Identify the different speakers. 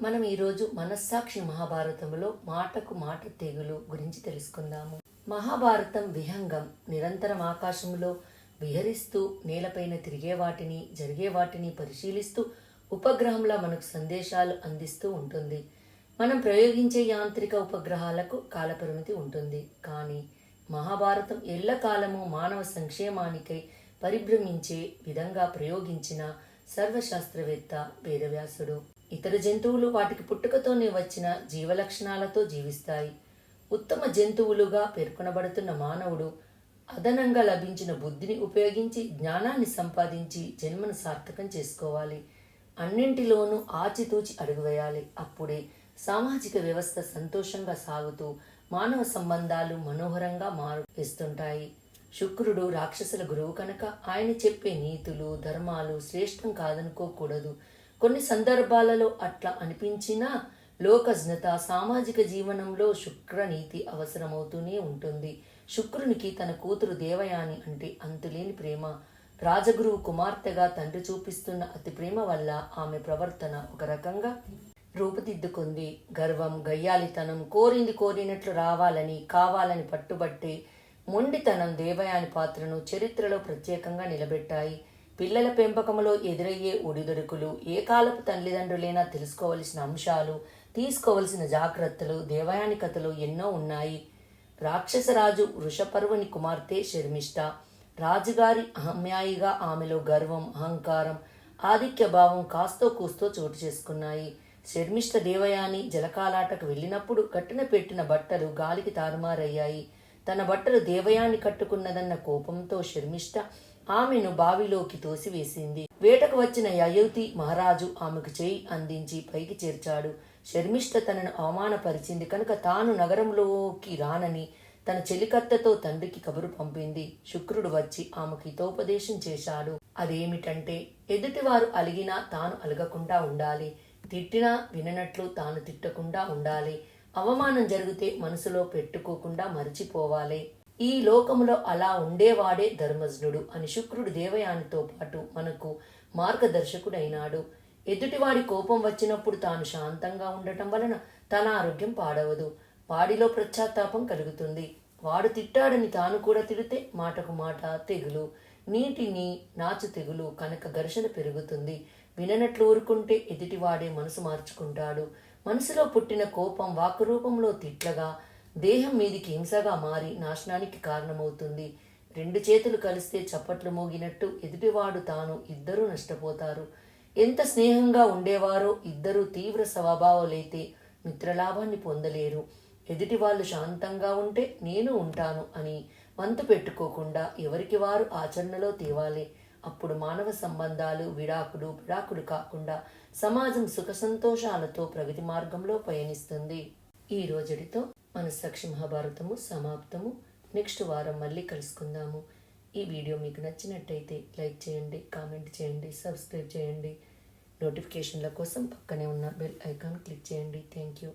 Speaker 1: మనం ఈరోజు మనస్సాక్షి మహాభారతంలో మాటకు మాట తెగులు గురించి తెలుసుకుందాము. మహాభారతం విహంగం నిరంతరం ఆకాశంలో విహరిస్తూ నేలపైన తిరిగే వాటిని జరిగే వాటిని పరిశీలిస్తూ ఉపగ్రహంలా మనకు సందేశాలు అందిస్తూ ఉంటుంది. మనం ప్రయోగించే యాంత్రిక ఉపగ్రహాలకు కాలపరిమితి ఉంటుంది. కానీ మహాభారతం ఎల్లకాలము మానవ సంక్షేమానికై పరిభ్రమించే విధంగా ప్రయోగించిన సర్వశాస్త్రవేత్త వేదవ్యాసుడు. ఇతర జంతువులు వాటికి పుట్టుకతోనే వచ్చిన జీవలక్షణాలతో జీవిస్తాయి. ఉత్తమ జంతువులుగా పేర్కొనబడుతున్న మానవుడు అదనంగా లభించిన బుద్ధిని ఉపయోగించి జ్ఞానాన్ని సంపాదించి జన్మను సార్థకం చేసుకోవాలి. అన్నింటిలోనూ ఆచితూచి అడుగువేయాలి. అప్పుడే సామాజిక వ్యవస్థ సంతోషంగా సాగుతూ మానవ సంబంధాలు మనోహరంగా మారు వేస్తుంటాయి. శుక్రుడు రాక్షసుల గురువు కనుక ఆయన చెప్పే నీతులు ధర్మాలు శ్రేష్టం కాదనుకోకూడదు. కొన్ని సందర్భాలలో అట్లా అనిపించినా లోకజ్ఞత సామాజిక జీవనంలో శుక్రనీతి అవసరమవుతూనే ఉంటుంది. శుక్రునికి తన కూతురు దేవయాని అంటే అంతులేని ప్రేమ. రాజగురువు కుమార్తెగా తండ్రి చూపిస్తున్న అతి ప్రేమ వల్ల ఆమె ప్రవర్తన ఒక రకంగా రూపుదిద్దుకుంది. గర్వం గయ్యాలితనం కోరింది కోరినట్లు రావాలని కావాలని పట్టుబట్టి మొండితనం దేవయాని పాత్రను చరిత్రలో ప్రత్యేకంగా నిలబెట్టాయి. పిల్లల పెంపకంలో ఎదురయ్యే ఒడిదొడుకులు ఏ కాలపు తల్లిదండ్రులైనా తెలుసుకోవలసిన అంశాలు తీసుకోవలసిన జాగ్రత్తలు దేవయాని కథలో ఎన్నో ఉన్నాయి. రాక్షసరాజు వృషపర్వుని కుమార్తె శర్మిష్ట రాజుగారి అహమ్యాయిగా ఆమెలో గర్వం అహంకారం ఆధిక్య భావం కాస్తో కూస్తో చోటు చేసుకున్నాయి. శర్మిష్ట దేవయాని జలకాలాటకు వెళ్ళినప్పుడు కట్టిన పెట్టిన బట్టలు గాలికి తారుమారయ్యాయి. తన బట్టలు దేవయాని కట్టుకున్నదన్న కోపంతో శర్మిష్ట ఆమెను బావిలోకి తోసివేసింది. వేటకు వచ్చిన యయోతి మహారాజు ఆమెకు చేయి అందించి పైకి చేర్చాడు. శర్మిష్ట తనను అవమానపరిచింది కనుక తాను నగరంలోకి రానని తన చెలికత్తతో తండ్రికి కబురు పంపింది. శుక్రుడు వచ్చి ఆమెకు హితోపదేశం చేశాడు. అదేమిటంటే ఎదుటివారు అలిగినా తాను అలగకుండా ఉండాలి. తిట్టినా విననట్లు తాను తిట్టకుండా ఉండాలి. అవమానం జరిగితే మనసులో పెట్టుకోకుండా మరిచిపోవాలి. ఈ లోకములో అలా ఉండేవాడే ధర్మజ్ఞుడు అని శుక్రుడు దేవయానితో పాటు మనకు మార్గదర్శకుడైనాడు. ఎదుటివాడి కోపం వచ్చినప్పుడు తాను శాంతంగా ఉండటం వలన తన ఆరోగ్యం పాడవదు. వాడిలో ప్రశ్చాత్తాపం కలుగుతుంది. వాడు తిట్టాడని తాను కూడా తిడితే మాటకు మాట తెగులు. నీటిని నాచు తెగులు కనుక ఘర్షణ పెరుగుతుంది. విననట్లు ఊరుకుంటే ఎదుటివాడే మనసు మార్చుకుంటాడు. మనసులో పుట్టిన కోపం వాకు రూపంలో తిట్లగా దేహం మీదికి హింసగా మారి నాశనానికి కారణమవుతుంది. రెండు చేతులు కలిస్తే చప్పట్లు మోగినట్టు ఎదుటివాడు తాను ఇద్దరూ నష్టపోతారు. ఎంత స్నేహంగా ఉండేవారో ఇద్దరూ తీవ్ర స్వభావాలైతే మిత్రలాభాన్ని పొందలేరు. ఎదుటి వాళ్ళు శాంతంగా ఉంటే నేను ఉంటాను అని వంతు పెట్టుకోకుండా ఎవరికి వారు ఆచరణలో తేవాలి. అప్పుడు మానవ సంబంధాలు విడాకుడు విడాకుడు కాకుండా సమాజం సుఖ సంతోషాలతో ప్రగతి మార్గంలో పయనిస్తుంది. ఈ రోజుడితో మన సాక్షి మహాభారతము సమాప్తము. నెక్స్ట్ వారం మళ్ళీ కలుసుకుందాము. ఈ వీడియో మీకు నచ్చినట్టయితే లైక్ చేయండి కామెంట్ చేయండి సబ్స్క్రైబ్ చేయండి. నోటిఫికేషన్ల కోసం పక్కనే ఉన్న బెల్ ఐకాన్ క్లిక్ చేయండి. Thank you.